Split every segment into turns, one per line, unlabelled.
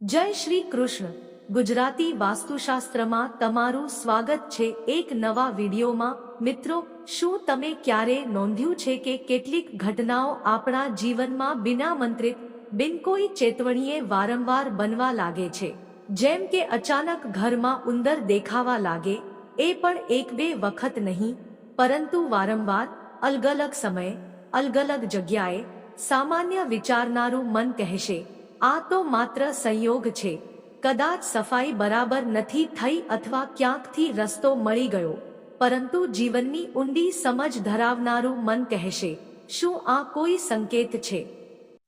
જય શ્રી કૃષ્ણ. ગુજરાતી વાસ્તુશાસ્ત્રમાં તમારું સ્વાગત છે એક નવા વિડીયોમાં. મિત્રો, શું તમે ક્યારે નોંધ્યું છે કે કેટલીક ઘટનાઓ આપણા જીવનમાં બિના મંત્રિત બિન કોઈ ચેતવણીએ વારંવાર બનવા લાગે છે? જેમ કે અચાનક ઘરમાં ઉંદર દેખાવા લાગે, એ પણ એક બે વખત નહીં, પરંતુ વારંવાર, અલગ અલગ સમયે, અલગ અલગ જગ્યાએ, સામાન્ય વિચારનારું મન કહેશે. આ તો માત્ર સંયોગ છે. કદાચ સફાઈ બરાબર નથી થઈ અથવા ક્યાંકથી રસ્તો મળી ગયો. પરંતુ જીવનની ઊંડી સમજ ધરાવનારું મન કહેશે, શું આ કોઈ સંકેત છે?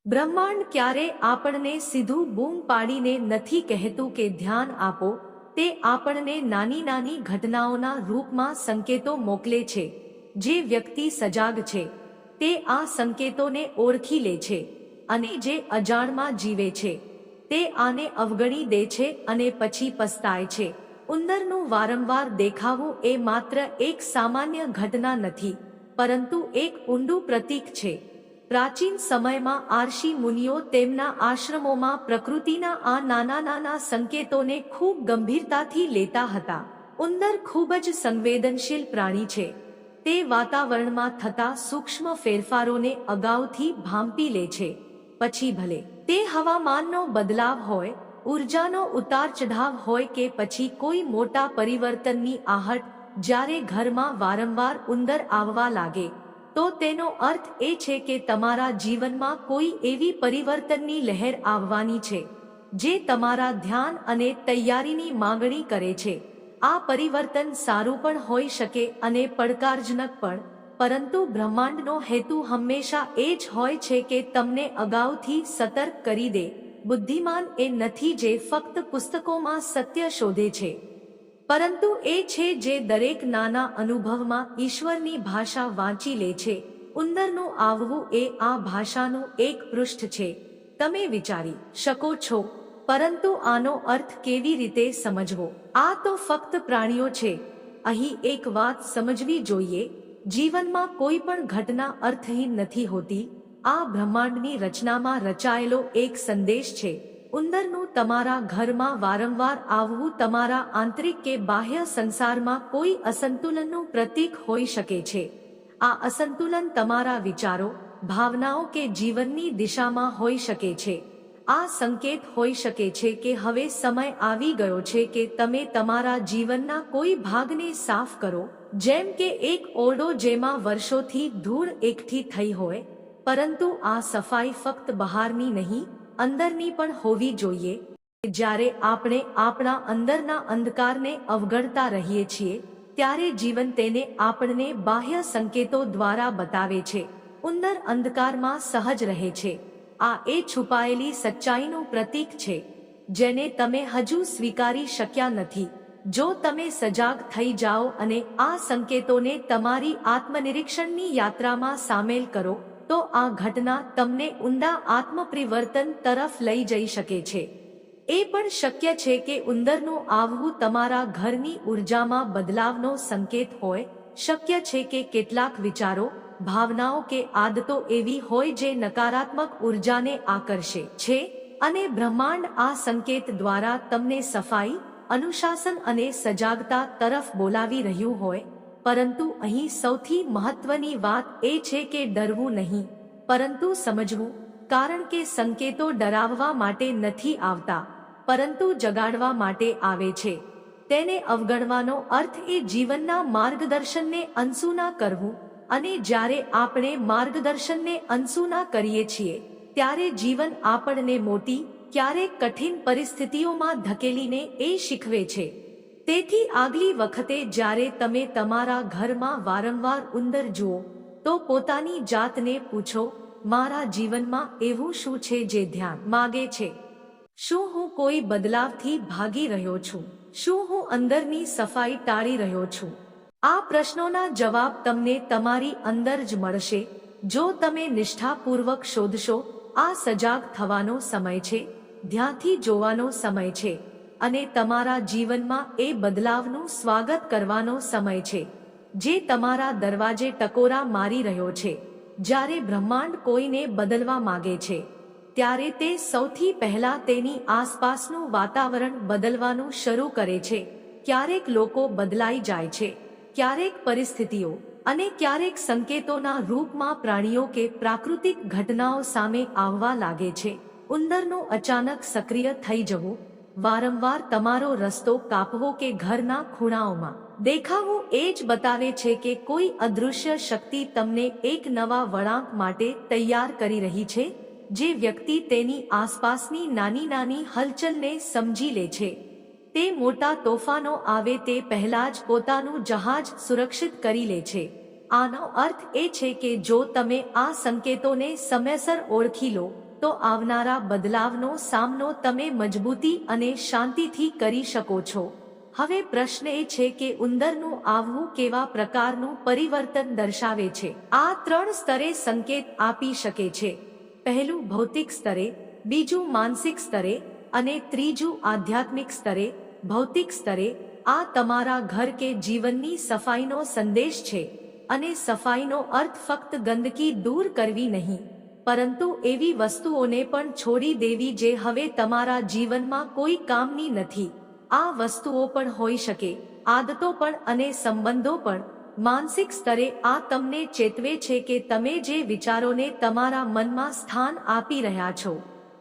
બ્રહ્માંડ ક્યારે આપણને સીધું બૂમ પાડીને નથી કહેતું કે ધ્યાન આપો, તે આપણને નાની નાની ઘટનાઓના રૂપમાં સંકેતો મોકલે છે. જે વ્યક્તિ સજાગ છે, તે આ સંકેતોને ઓળખી લે છે. અને જે અજાણમાં જીવે છે, તે આને અવગણી દે છે અને પછી પસ્તાય છે. ઉંદરનું વારંવાર દેખાવું એ માત્ર એક સામાન્ય ઘટના નથી, પરંતુ એક ઊંડું પ્રતીક છે. પ્રાચીન સમયમાં આરશી મુનિઓ તેમના આશ્રમોમાં પ્રકૃતિના આ નાના નાના સંકેતોને ખૂબ ગંભીરતાથી લેતા હતા. ઉંદર ખૂબ જ સંવેદનશીલ પ્રાણી છે. તે વાતાવરણમાં થતા સૂક્ષ્મ ફેરફારોને અગાઉથી ભાંપી લે છે. પછી ભલે, તે હવામાનનો બદલાવ હોય, ઉર્જાનો ઉતાર ચઢાવ હોય કે પછી કોઈ મોટા પરિવર્તનની આહટ જ્યારે ઘરમાં વારંવાર ઉંદર આવવા લાગે, તો તેનો અર્થ એ છે કે તમારા જીવનમાં કોઈ એવી પરિવર્તનની લહેર આવવાની છે, જે તમારા ધ્યાન અને તૈયારીની માંગણી કરે છે. આ પરિવર્તન સારું પણ હોઈ શકે અને પડકારજનક પણ. પરંતુ બ્રહ્માંડનો હેતુ હંમેશા એ જ હોય છે કે તમને અગાઉથી સતર્ક કરી દે. બુદ્ધિમાન એ નથી જે ફક્ત પુસ્તકોમાં સત્ય શોધે છે. પરંતુ એ છે જે દરેક નાના અનુભવમાં ઈશ્વરની ભાષા વાંચી લે છે. ઉંદરનું આવવું એ આ ભાષાનું એક પૃષ્ઠ છે. તમે વિચારી શકો છો. પરંતુ આનો અર્થ કેવી રીતે સમજવો? આ તો ફક્ત પ્રાણીઓ છે. અહીં એક વાત સમજવી જોઈએ. જીવનમાં કોઈ પણ ઘટના અર્થહીન નથી હોતી, આ બ્રહ્માંડની રચનામાં રચાયેલો એક સંદેશ છે, ઉંદરનું તમારા ઘરમાં વારંવાર આવવું તમારા આંતરિક કે બાહ્ય સંસારમાં કોઈ અસંતુલનનું પ્રતીક હોઈ શકે છે. આ અસંતુલન તમારા વિચારો, ભાવનાઓ કે જીવનની દિશામાં હોઈ શકે છે. આ સંકેત હોઈ શકે છે કે હવે સમય આવી ગયો છે કે તમે તમારા જીવનના કોઈ ભાગને સાફ કરો જેમ કે એક ઓરડો જેમાં વર્ષોથી ધૂળ એકઠી થઈ હોય, પરંતુ આ સફાઈ ફક્ત બહારની નહીં, અંદરની પણ હોવી જોઈએ. જ્યારે આપણે આપણા અંદરના અંધકારને અવગણતા રહીએ છીએ, ત્યારે જીવન તેને આપણને બાહ્ય સંકેતો દ્વારા બતાવે છે. ઉંદર અંધકારમાં સહજ રહે છે. આ એ છુપાયેલી સચ્ચાઈનું પ્રતીક છે, જેને તમે હજુ સ્વીકારી શક્યા નથી. જો તમે સજાગ થઈ જાઓ અને આ સંકેતોને તમારી આત્મનિરીક્ષણની યાત્રામાં સામેલ કરો, તો આ ઘટના તમને ઊંડા આત્મપરિવર્તન તરફ લઈ જઈ શકે છે. એ પણ શક્ય છે કે ઉંદરનું આવવું તમારા ઘરની ઉર્જામાં બદલાવનો સંકેત હોય. શક્ય છે કે કેટલાક વિચારો, ભાવનાઓ કે આદતો એવી હોય જે નકારાત્મક ઉર્જાને આકર્ષે છે અને બ્રહ્માંડ આ સંકેત દ્વારા તમને સફાઈ અનુશાસન અને સજાગતા તરફ બોલાવી રહ્યું હોય, પરંતુ અહીં સૌથી મહત્વની વાત એ છે કે ડરવું નહીં. પરંતુ સમજવું, કારણ કે સંકેતો ડરાવવા માટે નથી આવતા, પરંતુ જગાડવા માટે આવે છે. તેને અવગણવાનો અર્થ એ જીવનના માર્ગદર્શનને અનસુના કરવું, અને જ્યારે આપણે માર્ગદર્શનને અનસુના કરીએ છીએ, ત્યારે જીવન આપણને મોટી ક્યારેક કઠિન પરિસ્થિતિઓમાં ધકેલીને એ શીખવે છે. તેથી આગલી વખતે જ્યારે તમે તમારા ઘરમાં વારંવાર ઉંદર જુઓ, તો પોતાની જાતને પૂછો, મારા જીવનમાં એવું શું છે જે ધ્યાન માગે છે? શું હું કોઈ બદલાવથી ભાગી રહ્યો છું? શું હું અંદરની સફાઈ ટાળી રહ્યો છું? આ પ્રશ્નોના જવાબ તમને તમારી અંદર જ મળશે. જો તમે નિષ્ઠાપૂર્વક શોધશો, આ સજાગ થવાનો સમય છે. ધ્યાનથી જોવાનો સમય છે અને તમારા જીવનમાં એ બદલાવનું સ્વાગત કરવાનો સમય છે. જે તમારા દરવાજે ટકોરા મારી રહ્યો છે. જ્યારે બ્રહ્માંડ કોઈને બદલવા માગે છે, ત્યારે તે સૌથી પહેલા તેની આસપાસનું વાતાવરણ બદલવાનું શરૂ કરે છે. ક્યારેક લોકો બદલાઈ જાય છે, ક્યારેક પરિસ્થિતિઓ અને ક્યારેક સંકેતોના રૂપમાં પ્રાણીઓ કે પ્રાકૃતિક ઘટનાઓ સામે આવવા લાગે છે. ઉંદરનું અચાનક સક્રિય થઈ જવું, વારંવાર તમારો રસ્તો કાપવો કે ઘરના ખૂણાઓમાં. દેખાવો એ જ બતાવે છે કે કોઈ અદૃશ્ય શક્તિ તમને એક નવા વળાંક માટે તૈયાર કરી રહી છે, જે વ્યક્તિ તેની આસપાસની નાની નાની હલચલને સમજી લે છે. તે મોટા તોફાનો આવે તે પહેલા જ પોતાનું જહાજ સુરક્ષિત કરી લે છે. આનો અર્થ એ છે કે જો તમે આ સંકેતોને સમયસર ઓળખી લો તો આવનારા બદલાવનો સામનો તમે મજબૂતી અને શાંતિથી કરી શકો છો. હવે પ્રશ્ન એ છે કે ઉંદરનું આવવું કેવા પ્રકારનું પરિવર્તન દર્શાવે છે? આ ત્રણ સ્તરે સંકેત આપી શકે છે. પહેલું ભૌતિક સ્તરે, બીજું માનસિક સ્તરે અને ત્રીજું આધ્યાત્મિક સ્તરે. ભૌતિક સ્તરે આ તમારા ઘર કે જીવનની સફાઈનો સંદેશ છે અને સફાઈનો અર્થ ફક્ત ગંદકી દૂર કરવી નહીં. પરંતુ એવી વસ્તુઓને પણ છોડી દેવી જે હવે તમારા જીવનમાં કોઈ કામની નથી. આ વસ્તુઓ પણ હોઈ શકે, આદતો પણ અને સંબંધો પણ. માનસિક સ્તરે આ તમને ચેતવે છે કે તમે જે વિચારોને તમારા મનમાં સ્થાન આપી રહ્યા છો,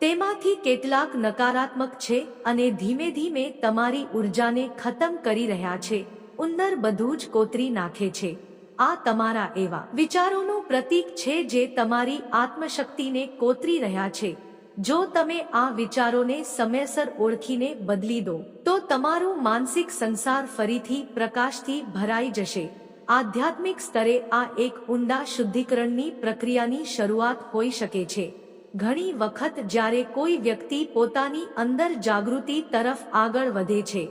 તેમાંથી કેટલાક નકારાત્મક છે અને ધીમે ધીમે તમારી ઉર્જાને ખતમ કરી રહ્યા છે. ઉંદર બધું જ કોતરી નાખે છે. આ તમારા એવા વિચારોનું પ્રતીક છે જે તમારી આત્મશક્તિને કોતરી રહ્યા છે. જો તમે આ વિચારોને સમયસર ઓળખીને બદલી દો, તો તમારું માનસિક સંસાર ફરીથી પ્રકાશથી ભરાઈ જશે. આધ્યાત્મિક સ્તરે આ એક ઊંડા શુદ્ધિકરણની પ્રક્રિયાની શરૂઆત હોઈ શકે છે. ઘણી વખત જ્યારે કોઈ વ્યક્તિ પોતાની અંદર જાગૃતિ તરફ આગળ વધે છે,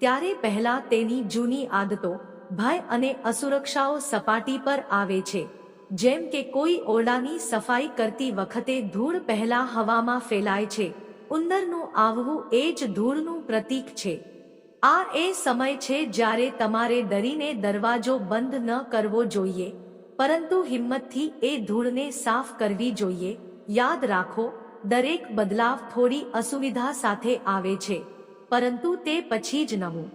ત્યારે પહેલા તેની જૂની આદતો ભય અને અસુરક્ષાઓ સપાટી પર આવે છે. જેમ કે કોઈ ઓરડાની સફાઈ કરતી વખતે ધૂળ પહેલા હવામાં ફેલાય છે. ઉંદરનું આવવું એ જ ધૂળનું પ્રતીક છે. આ એ સમય છે જ્યારે તમારે ડરીને દરવાજો બંધ ન કરવો જોઈએ. પરંતુ હિંમતથી એ ધૂળને સાફ કરવી જોઈએ. યાદ રાખો, દરેક બદલાવ થોડી અસુવિધા સાથે આવે છે. પરંતુ તે પછી જ નવું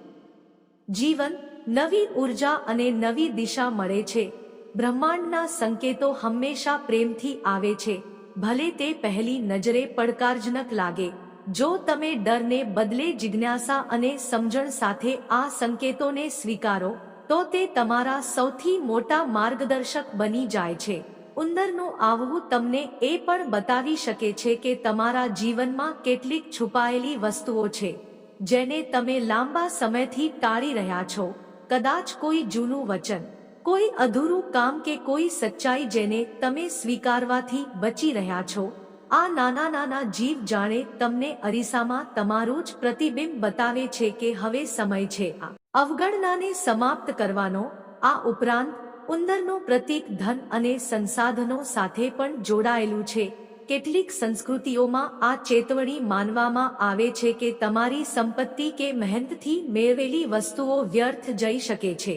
જીવન નવી ઊર્જા અને નવી દિશા મળે છે. બ્રહ્માંડના સંકેતો હંમેશા પ્રેમથી આવે છે. ભલે તે પહેલી નજરે પડકારજનક લાગે. જો તમે ડરને બદલે જિજ્ઞાસા અને સમજણ સાથે આ સંકેતોને સ્વીકારો, તો તે તમારા સૌથી મોટા માર્ગદર્શક બની જાય છે. ઉંદરનું આવવું તમને એ પણ બતાવી શકે છે કે તમારા જીવનમાં કેટલીક છુપાયેલી વસ્તુઓ છે, જેને તમે લાંબા સમયથી ટાળી રહ્યા છો. કદાચ કોઈ જૂનું વચન, કોઈ અધૂરું કામ કે કોઈ સચ્ચાઈ જેને તમે સ્વીકારવાથી બચી રહ્યા છો, આ નાના નાના જીવ જાણે તમને અરીસામાં તમારું જ પ્રતિબિંબ બતાવે છે કે હવે સમય છે આ અવગણનાને સમાપ્ત કરવાનો, આ ઉપરાંત ઉંદરનો પ્રતીક ધન અને સંસાધનો સાથે પણ જોડાયેલું છે. કેટલીક સંસ્કૃતિઓમાં આ ચેતવણી માનવામાં આવે છે કે તમારી સંપત્તિ કે મહેનતથી મેળવેલી વસ્તુઓ વ્યર્થ જઈ શકે છે.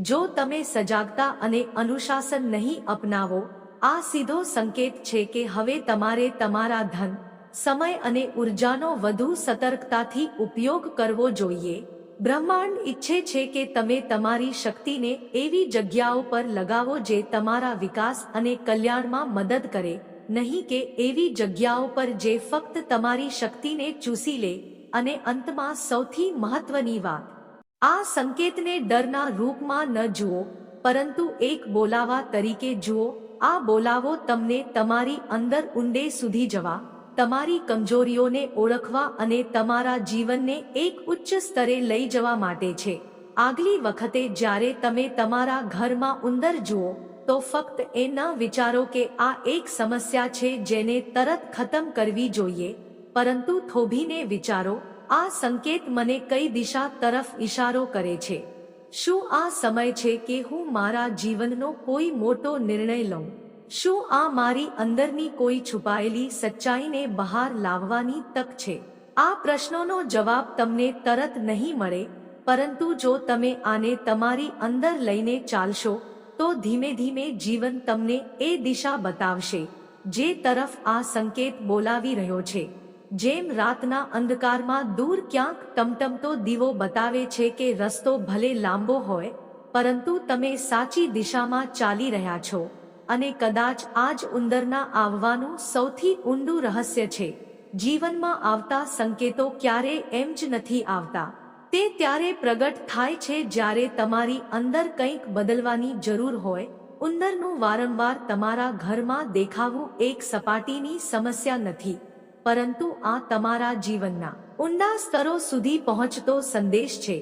જો તમે સજાગતા અને અનુશાસન નહીં અપનાવો, આ સીધો સંકેત છે કે હવે તમારે તમારા ધન, સમય અને ઉર્જાનો વધુ સતર્કતાથી ઉપયોગ કરવો જોઈએ. બ્રહ્માંડ ઈચ્છે છે કે તમે તમારી શક્તિને એવી જગ્યાઓ પર લગાવો જે તમારા વિકાસ અને કલ્યાણમાં મદદ કરે. નહીં કે એવી જગ્યાઓ પર જે ફક્ત તમારી શક્તિને ચૂસી લે અને અંતમાં સૌથી મહત્વની વાત. આ સંકેતને ડરના રૂપમાં ન જુઓ, પરંતુ એક બોલાવા તરીકે જુઓ, આ બોલાવો તમને તમારી અંદર ઊંડે સુધી જવા, તમારી કમજોરીઓને ઓળખવા અને તમારા જીવનને એક ઉચ્ચ સ્તરે લઈ જવા માટે છે. આગલી વખતે જ્યારે તમે તમારા ઘરમાં ઉંદર જુઓ તો ફક્ત એ ન વિચારો કે આ એક સમસ્યા છે જેને તરત ખતમ કરવી જોઈએ. પરંતુ થોભીને વિચારો, આ સંકેત મને કઈ દિશા તરફ ઇશારો કરે છે? શું આ સમય છે કે હું મારા જીવનનો કોઈ મોટો નિર્ણય લઉં? શું આ મારી અંદરની કોઈ છુપાયેલી સચ્ચાઈને બહાર લાવવાની તક છે? આ પ્રશ્નોનો જવાબ તમને તરત નહીં મળે, પરંતુ જો તમે આને તમારી અંદર લઈને ચાલશો તો ધીમે ધીમે જીવન તમને એ દિશા બતાવશે, જે તરફ આ સંકેત બોલાવી રહ્યો છે. જેમ રાતના અંધકારમાં દૂર ક્યાંક ટમટમતો દીવો બતાવે છે કે રસ્તો ભલે લાંબો હોય, પરંતુ તમે સાચી દિશામાં ચાલી રહ્યા છો અને કદાચ આજ ઉંદરના આવવાનું સૌથી ઊંડું રહસ્ય છે. જીવનમાં આવતા સંકેતો ક્યારે એમ જ નથી આવતા. તે ત્યારે પ્રગટ થાય છે જ્યારે તમારી અંદર કંઈક બદલવાની જરૂર હોય. ઉંદરનું વારંવાર તમારા ઘરમાં દેખાવું એક સપાટીની સમસ્યા નથી. પરંતુ આ તમારા જીવનના ઊંડા સ્તરો સુધી પહોંચતો સંદેશ છે.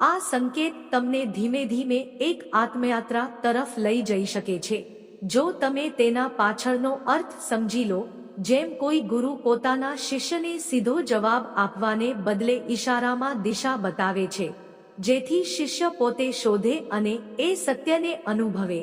આ સંકેત તમને ધીમે ધીમે એક આત્મયાત્રા તરફ લઈ જઈ શકે છે. જો તમે તેના પાછળનો અર્થ સમજી લો જેમ કોઈ ગુરુ પોતાના શિષ્યને સીધો જવાબ આપવાને બદલે ઈશારામાં દિશા બતાવે છે, જેથી શિષ્ય પોતે શોધે અને એ સત્યને અનુભવે.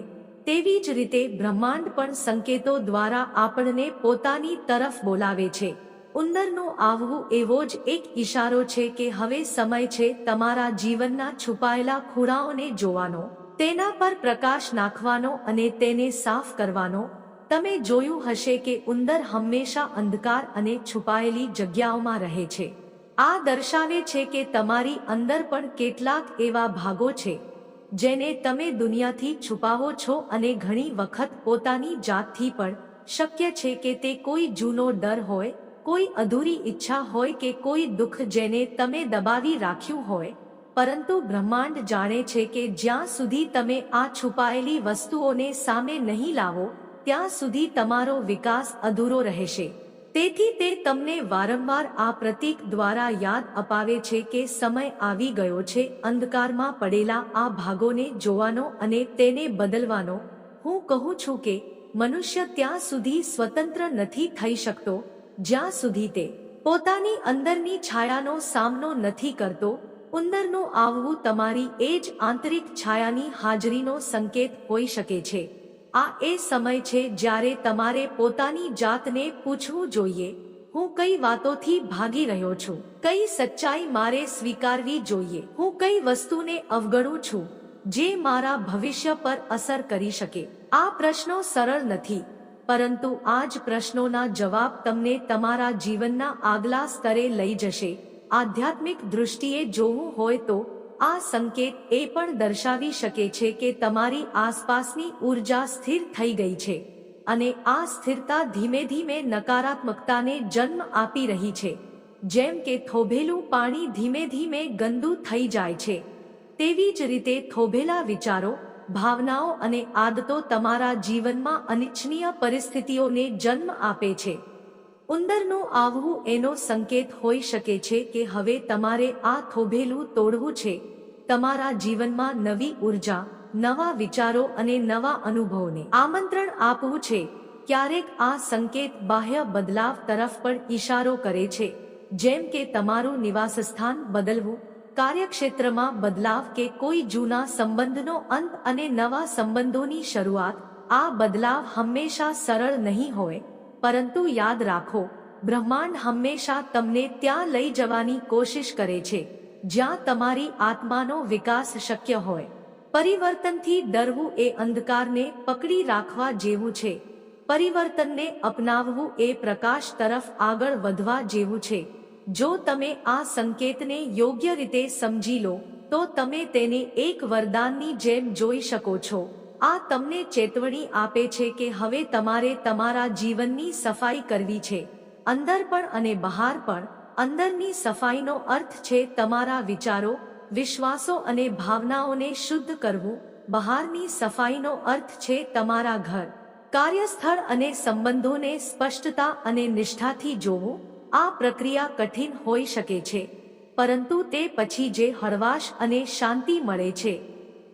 તેવી જ રીતે બ્રહ્માંડ પણ સંકેતો દ્વારા આપણને પોતાની તરફ બોલાવે છે. ઉંદરનું આવવું એવો જ એક ઈશારો છે કે હવે સમય છે તમારા જીવનના છુપાયેલા ખૂણાઓને જોવાનો, તેના પર પ્રકાશ નાખવાનો અને તેને સાફ કરવાનો. તમે જોયું હશે કે ઉંદર હંમેશા અંધકાર અને છુપાયેલી જગ્યાઓમાં રહે છે. આ દર્શાવે છે કે તમારી અંદર પણ કેટલાક એવા ભાગો છે, જેને તમે દુનિયાથી છુપાવો છો અને ઘણી વખત પોતાની જાતથી પણ શક્ય છે કે તે કોઈ જૂનો ડર હોય, કોઈ અધૂરી ઈચ્છા હોય કે કોઈ દુઃખ જેને તમે દબાવી રાખ્યું હોય. પરંતુ બ્રહ્માંડ જાણે છે કે જ્યાં સુધી તમે આ છુપાયેલી વસ્તુઓને સામે નહીં લાવો ત્યાં સુધી તમારો વિકાસ અધૂરો રહેશે. તેથી તે તમને વારંવાર આ પ્રતીક દ્વારા યાદ અપાવે છે કે સમય આવી ગયો છે, અંધકારમાં પડેલા આ ભાગોને જોવાનો અને તેને બદલવાનો. હું કહું છું કે મનુષ્ય ત્યાં સુધી સ્વતંત્ર નથી થઈ શકતો, જ્યાં સુધી તે પોતાની અંદરની છાયાનો સામનો નથી કરતો. ઉંદરનું આવવું તમારી એ જ આંતરિક છાયાની હાજરીનો સંકેત હોઈ શકે છે. આ એ સમય છે જ્યારે તમારે પોતાની જાતને પૂછવું જોઈએ. હું કઈ વાતોથી ભાગી રહ્યો છું? કઈ સચ્ચાઈ મારે સ્વીકારવી જોઈએ? હું કઈ વસ્તુને અવગણું છું જે મારા ભવિષ્ય પર અસર કરી શકે? આ પ્રશ્નો સરળ નથી. પરંતુ આ જ પ્રશ્નોના જવાબ તમને તમારા જીવનના આગલા સ્તરે લઈ જશે. આધ્યાત્મિક દૃષ્ટિએ જોવું હોય તો આ સંકેત એ પણ દર્શાવી શકે છે કે તમારી આસપાસની ઊર્જા સ્થિર થઈ ગઈ છે અને આ સ્થિરતા ધીમે ધીમે નકારાત્મકતાને જન્મ આપી રહી છે. જેમ કે થોભેલું પાણી ધીમે ધીમે ગંદુ થઈ જાય છે. તેવી જ રીતે થોભેલા વિચારો, ભાવનાઓ અને આદતો તમારા જીવનમાં અનિચ્છનીય પરિસ્થિતિઓને જન્મ આપે છે. ઉંદરનું આવવું એનો સંકેત હોઈ શકે છે કે હવે તમારે આ થોભેલું તોડવું છે. તમારા જીવનમાં નવી ઊર્જા, નવા વિચારો અને નવા અનુભવોને આમંત્રણ આપવું છે. ક્યારેક આ સંકેત બાહ્ય બદલાવ તરફ પણ ઈશારો કરે છે. જેમ કે તમારું નિવાસસ્થાન બદલવું, કાર્યક્ષેત્રમાં બદલાવ કે કોઈ જૂના સંબંધનો અંત અને નવા સંબંધોની શરૂઆત, આ બદલાવ હંમેશા સરળ નહીં હોય. પરંતુ યાદ રાખો, બ્રહ્માંડ હંમેશા તમને ત્યાં લઈ જવાની કોશિશ કરે છે, જ્યાં તમારી આત્માનો વિકાસ શક્ય હોય. પરિવર્તનથી ડરવું એ અંધકારને પકડી રાખવા જેવું છે. પરિવર્તનને અપનાવવું એ પ્રકાશ તરફ આગળ વધવા જેવું છે. જો તમે આ સંકેતને યોગ્ય રીતે સમજી લો, તો તમે તેને એક વરદાનની જેમ જોઈ શકો છો. આ તમને ચેતવણી આપે છે કે હવે તમારે તમારા જીવનની સફાઈ કરવી છે. અંદર પણ અને બહાર પણ અંદરની સફાઈનો અર્થ છે તમારા વિચારો, વિશ્વાસો અને ભાવનાઓને શુદ્ધ કરવું. બહારની સફાઈનો અર્થ છે તમારા ઘર. કાર્યસ્થળ અને સંબંધોને સ્પષ્ટતા અને નિષ્ઠાથી જોવું. આ પ્રક્રિયા કઠિન હોઈ શકે છે. પરંતુ તે પછી જે હળવાશ અને શાંતિ મળે છે,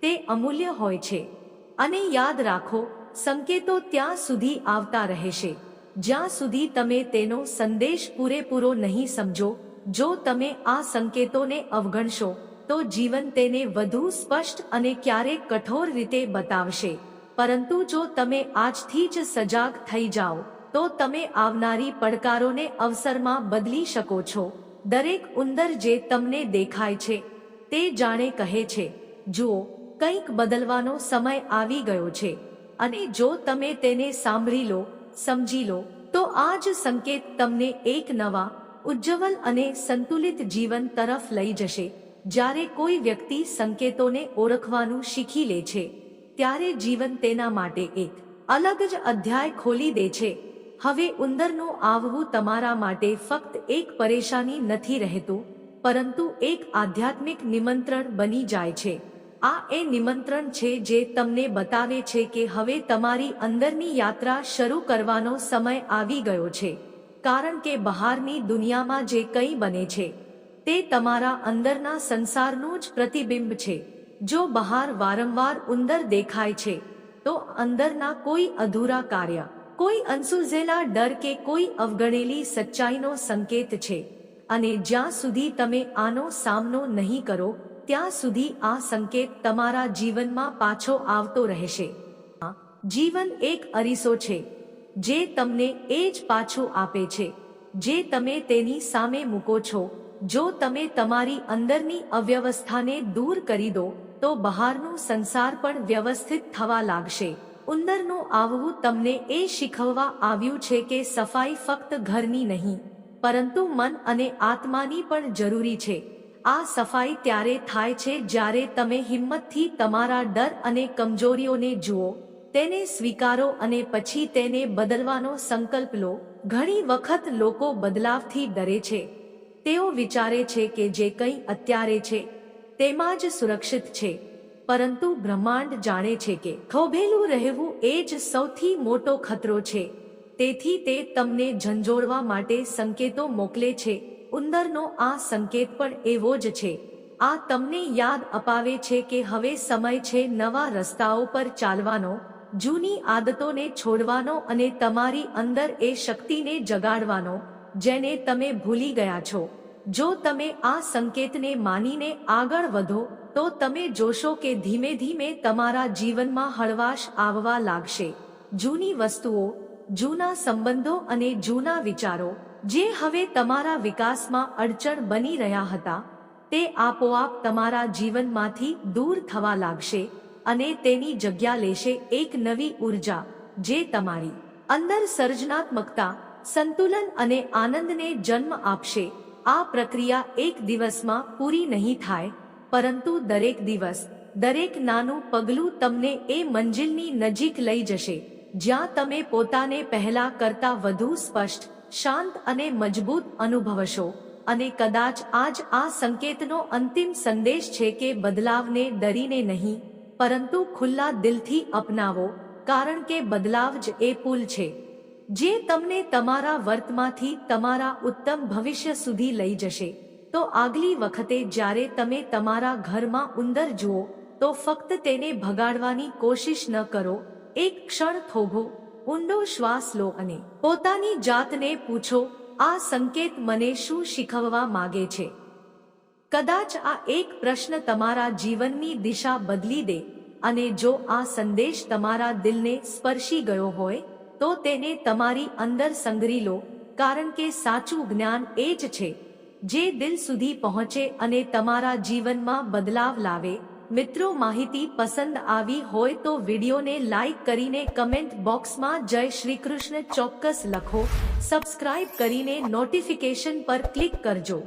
તે અમૂલ્ય હોય છે. અને યાદ રાખો, સંકેતો ત્યાં સુધી આવતા રહેશે. જ્યાં સુધી તમે તેનો સંદેશ પૂરેપૂરો નહીં સમજો, જો તમે આ સંકેતોને અવગણશો, તો જીવન તેને વધુ સ્પષ્ટ અને ક્યારેક કઠોર રીતે બતાવશે. પરંતુ જો તમે આજથી જ સજાગ થઈ જાઓ, તો તમે આવનારી પડકારોને અવસરમાં બદલી શકો છો. દરેક ઉંદર જે તમને દેખાય છે, તે જાણે કહે છે, જુઓ કંઈક બદલવાનો સમય આવી ગયો છે. અને જો તમે તેને સાંભળી લો, સમજી લો, તો આ જ સંકેત તમને એક નવા, ઉજ્જવલ અને સંતુલિત જીવન તરફ લઈ જશે. જ્યારે કોઈ વ્યક્તિ સંકેતોને ઓળખવાનું શીખી લે છે, ત્યારે જીવન તેના માટે એક અલગ જ અધ્યાય ખોલી દે છે. હવે ઉંદરનું આવવું તમારા માટે ફક્ત એક પરેશાની નથી રહેતું, પરંતુ એક આધ્યાત્મિક નિમંત્રણ બની જાય છે. આ એ નિમંત્રણ છે જે તમને બતાવે છે કે હવે તમારી અંદરની યાત્રા શરૂ કરવાનો સમય આવી ગયો છે. કારણ કે બહારની દુનિયામાં જે કંઈ બને છે, તે તમારા અંદરના સંસારનું જ પ્રતિબિંબ છે. જો બહાર વારંવાર ઉંદર દેખાય છે, તો અંદરના કોઈ અધૂરા કાર્ય, કોઈ અનસુઝેલા ડર કે કોઈ અવગણેલી સચ્ચાઈનો સંકેત છે. અને જ્યાં સુધી તમે આનો સામનો નહીં કરો ત્યાં સુધી આ સંકેત તમારા જીવનમાં પાછો આવતો રહેશે. જીવન એક અરીસો છે, જે તમને એ જ પાછું આપે છે, જે તમે તેની સામે મૂકો છો. જો તમે તમારી અંદરની અવ્યવસ્થાને દૂર કરી દો, તો બહારનું સંસાર પણ વ્યવસ્થિત થવા લાગશે. ઉંદરનું આવવું તમને એ શીખવવા આવ્યું છે કે સફાઈ ફક્ત ઘરની નહીં, પરંતુ મન અને આત્માની પણ જરૂરી છે. આ સફાઈ ત્યારે થાય છે જ્યારે તમે હિંમતથી તમારા ડર અને કમજોરીઓને જુઓ, તેને સ્વીકારો અને પછી તેને બદલવાનો સંકલ્પ લો. ઘણી વખત લોકો બદલાવથી ડરે છે. તેઓ વિચારે છે કે જે કંઈ અત્યારે છે, તેમાં જ સુરક્ષિત છે. પરંતુ બ્રહ્માંડ જાણે છે કે થોભેલું રહેવું એ જ સૌથી મોટો ખતરો છે. તેથી તે તમને ઝંઝોળવા માટે સંકેતો મોકલે છે. ઉંદરનો આ સંકેત પણ એવો જ છે. આ તમને યાદ અપાવે છે કે હવે સમય છે નવા રસ્તાઓ પર ચાલવાનો, જૂની આદતોને છોડવાનો અને તમારી અંદર એ શક્તિને જગાડવાનો, જેને તમે ભૂલી ગયા છો. જો તમે આ સંકેતને માનીને આગળ વધો, તો તમે જોશો કે ધીમે ધીમે તમારા જીવનમાં હળવાશ આવવા લાગશે. જૂની વસ્તુઓ, જૂના સંબંધો અને જૂના વિચારો જે હવે તમારા વિકાસમાં અડચણ બની રહ્યા હતા, તે આપોઆપ તમારા જીવનમાંથી દૂર થવા લાગશે અને તેની જગ્યા લેશે એક નવી ઊર્જા, જે તમારી અંદર સર્જનાત્મકતા, સંતુલન અને આનંદને જન્મ આપશે. આ પ્રક્રિયા એક દિવસમાં પૂરી નહીં થાય, પરંતુ દરેક દિવસ, દરેક નાનું પગલું તમને એ મંજિલની નજીક લઈ જશે, જ્યાં તમે પોતાને પહેલા કરતા વધુ સ્પષ્ટ શાંત અને મજબૂત અનુભવશો. અને કદાચ આજ આ સંકેતનો અંતિમ સંદેશ છે કે બદલાવને ડરીને નહીં, પરંતુ ખુલ્લા દિલથી અપનાવો, કારણ કે બદલાવ જ એ પુલ છે. જે તમને તમારા વર્તમાંથી તમારા ઉત્તમ ભવિષ્ય સુધી લઈ જશે. તો આગલી વખતે જ્યારે તમે તમારા ઘરમાં ઉંદર જુઓ, તો ફક્ત તેને ભગાડવાની કોશિશ ન કરો. એક ક્ષણ થોભો. ઊંડો શ્વાસ લો અને પોતાની જાતને પૂછો, આ સંકેત મને શું શીખવવા માગે છે? કદાચ આ એક પ્રશ્ન તમારા જીવનની દિશા બદલી દે અને જો આ સંદેશ તમારા દિલને સ્પર્શી ગયો હોય, તો તેને તમારી અંદર સંગ્રહી લો, કારણ કે સાચું જ્ઞાન એ જ છે. જે દિલ સુધી પહોંચે અને તમારા જીવનમાં બદલાવ લાવે મિત્રો, માહિતી પસંદ આવી હોય તો વિડીયોને લાઈક કરીને કમેન્ટ બોક્સમાં જય શ્રી કૃષ્ણ ચોક્કસ લખો. સબસ્ક્રાઇબ કરીને નોટિફિકેશન પર ક્લિક કરજો.